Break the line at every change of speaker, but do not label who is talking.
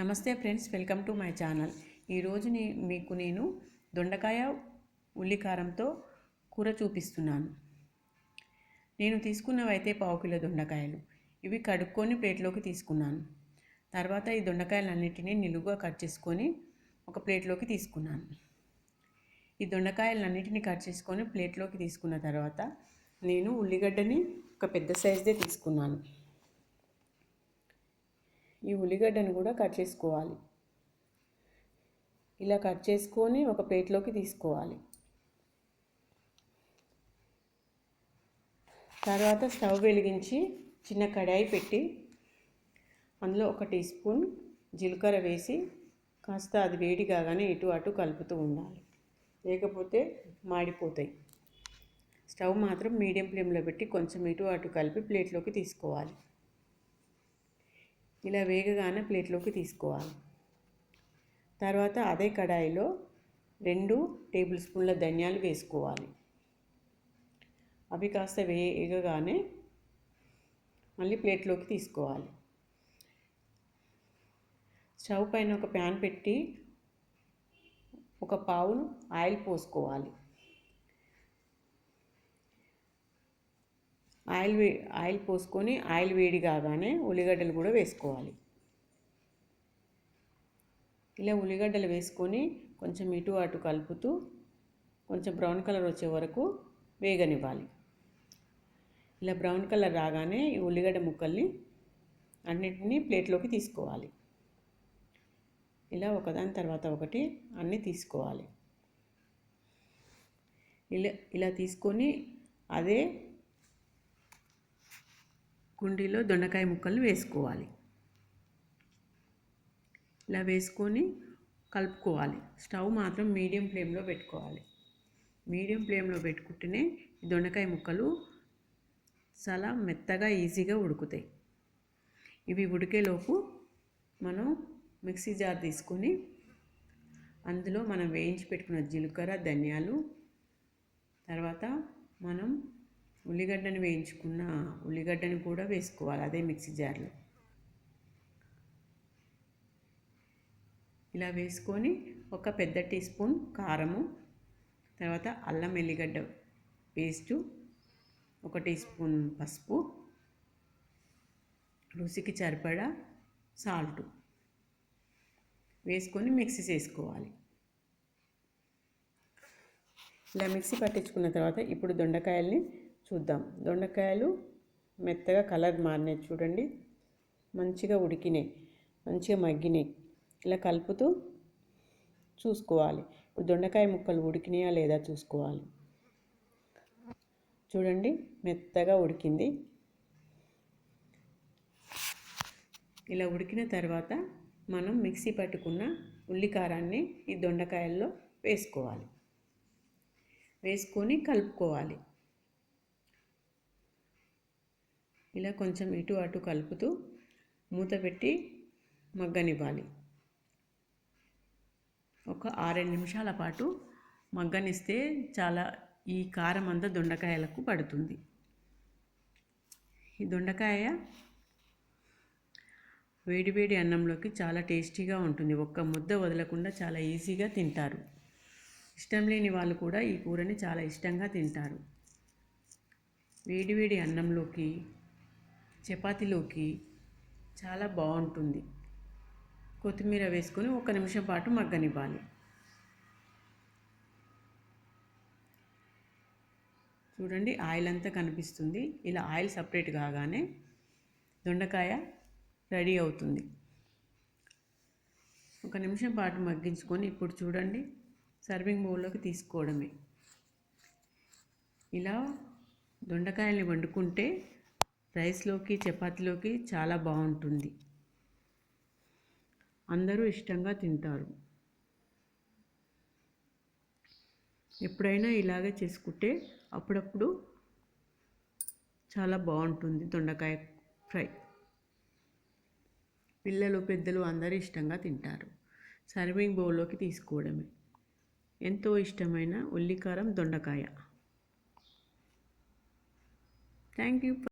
నమస్తే friends welcome to my channel. ఈరోజు నే మీకు నేను దొండకాయ ఉల్లికారంతో కూర చూపిస్తున్నాను. నేను తీసుకున్నవైతే పావు కిలో దొండకాయలు. ఇవి కడుక్కొని ప్లేట్లోకి తీసుకున్నాను. తర్వాత ఈ దొండకాయలన్నిటినీ నిలువుగా కట్ చేసుకొని ఒక ప్లేట్లోకి తీసుకున్నాను. ఈ దొండకాయలన్నిటిని కట్ చేసుకొని ప్లేట్లోకి తీసుకున్న తర్వాత నేను ఉల్లిగడ్డని ఒక పెద్ద సైజుదే తీసుకున్నాను. ఈ ఉల్లిగడ్డను కూడా కట్ చేసుకోవాలి. ఇలా కట్ చేసుకొని ఒక ప్లేట్లోకి తీసుకోవాలి. తర్వాత స్టవ్ వెలిగించి చిన్న కడాయి పెట్టి అందులో ఒక టీ స్పూన్ జీలకర్ర వేసి కాస్త అది వేడి కాగానే ఇటు అటు కలుపుతూ ఉండాలి. లేకపోతే మాడిపోతాయి. స్టవ్ మాత్రం మీడియం ఫ్లేమ్లో పెట్టి కొంచెం ఇటు అటు కలిపి ప్లేట్లోకి తీసుకోవాలి. ఇలా వేగగానే ప్లేట్లోకి తీసుకోవాలి. తర్వాత అదే కడాయిలో రెండు టేబుల్ స్పూన్ల ధనియాలు వేసుకోవాలి. అవి కాస్త వేగగానే మళ్ళీ ప్లేట్లోకి తీసుకోవాలి. స్టవ్ పైన ఒక ప్యాన్ పెట్టి ఒక పావును ఆయిల్ పోసుకోవాలి. ఆయిల్ వే ఆయిల్ పోసుకొని ఆయిల్ వేడి కాగానే ఉల్లిగడ్డలు కూడా వేసుకోవాలి. ఇలా ఉల్లిగడ్డలు వేసుకొని కొంచెం ఇటు అటు కలుపుతూ కొంచెం బ్రౌన్ కలర్ వచ్చే వరకు వేగనివ్వాలి. ఇలా బ్రౌన్ కలర్ రాగానే ఈ ఉల్లిగడ్డ ముక్కల్ని అన్నిటినీ ప్లేట్లోకి తీసుకోవాలి. ఇలా ఒకదాని తర్వాత ఒకటి అన్నీ తీసుకోవాలి. ఇలా ఇలా తీసుకొని అదే కుండీలో దొండకాయ ముక్కలు వేసుకోవాలి. ఇలా వేసుకొని కలుపుకోవాలి. స్టవ్ మాత్రం మీడియం ఫ్లేమ్లో పెట్టుకోవాలి. మీడియం ఫ్లేమ్లో పెట్టుకుంటేనే దొండకాయ ముక్కలు చాలా మెత్తగా ఈజీగా ఉడుకుతాయి. ఇవి ఉడికేలోపు మనం మిక్సీ జార్ తీసుకొని అందులో మనం వేయించి పెట్టుకున్న జీలకర్ర ధనియాలు తర్వాత మనం ఉల్లిగడ్డని వేయించుకున్న ఉల్లిగడ్డను కూడా వేసుకోవాలి అదే మిక్సీ జార్లో. ఇలా వేసుకొని ఒక పెద్ద టీ స్పూన్ కారము తర్వాత అల్లం ఎల్లిగడ్డ పేస్టు ఒక టీ స్పూన్ పసుపు రుచికి సరిపడా సాల్ట్ వేసుకొని మిక్సీ చేసుకోవాలి. ఇలా మిక్సీ పట్టించుకున్న తర్వాత ఇప్పుడు దొండకాయల్ని చూద్దాం. దొండకాయలు మెత్తగా కలర్ మారినాయి చూడండి. మంచిగా ఉడికినాయి మంచిగా మగ్గినాయి. ఇలా కలుపుతూ చూసుకోవాలి. ఇప్పుడు దొండకాయ ముక్కలు ఉడికినాయా లేదా చూసుకోవాలి. చూడండి మెత్తగా ఉడికింది. ఇలా ఉడికిన తర్వాత మనం మిక్సీ పట్టుకున్న ఉల్లికారాన్ని ఈ దొండకాయల్లో వేసుకోవాలి. వేసుకొని కలుపుకోవాలి. ఇలా కొంచెం ఇటు అటు కలుపుతూ మూత పెట్టి మగ్గనివ్వాలి. ఒక ఆరేడు నిమిషాల పాటు మగ్గనిస్తే చాలా ఈ కారం అంతా దొండకాయలకు పడుతుంది. ఈ దొండకాయ వేడివేడి అన్నంలోకి చాలా టేస్టీగా ఉంటుంది. ఒక్క ముద్ద వదలకుండా చాలా ఈజీగా తింటారు. ఇష్టం లేని వాళ్ళు కూడా ఈ కూరని చాలా ఇష్టంగా తింటారు. వేడివేడి అన్నంలోకి చపాతీలోకి చాలా బాగుంటుంది. కొత్తిమీర వేసుకొని ఒక నిమిషం పాటు మగ్గనివ్వాలి. చూడండి ఆయిల్ అంతా కనిపిస్తుంది. ఇలా ఆయిల్ సపరేట్ కాగానే దొండకాయ రెడీ అవుతుంది. ఒక నిమిషం పాటు మగ్గించుకొని ఇప్పుడు చూడండి సర్వింగ్ బౌల్లోకి తీసుకోవడమే. ఇలా దొండకాయల్ని వండుకుంటే రైస్లోకి చపాతీలోకి చాలా బాగుంటుంది. అందరూ ఇష్టంగా తింటారు. ఎప్పుడైనా ఇలాగే చేసుకుంటే అప్పుడప్పుడు చాలా బాగుంటుంది దొండకాయ ఫ్రై. పిల్లలు పెద్దలు అందరూ ఇష్టంగా తింటారు. సర్వింగ్ బౌల్లోకి తీసుకోవడమే. ఎంతో ఇష్టమైన ఉల్లికారం దొండకాయ. Thank you.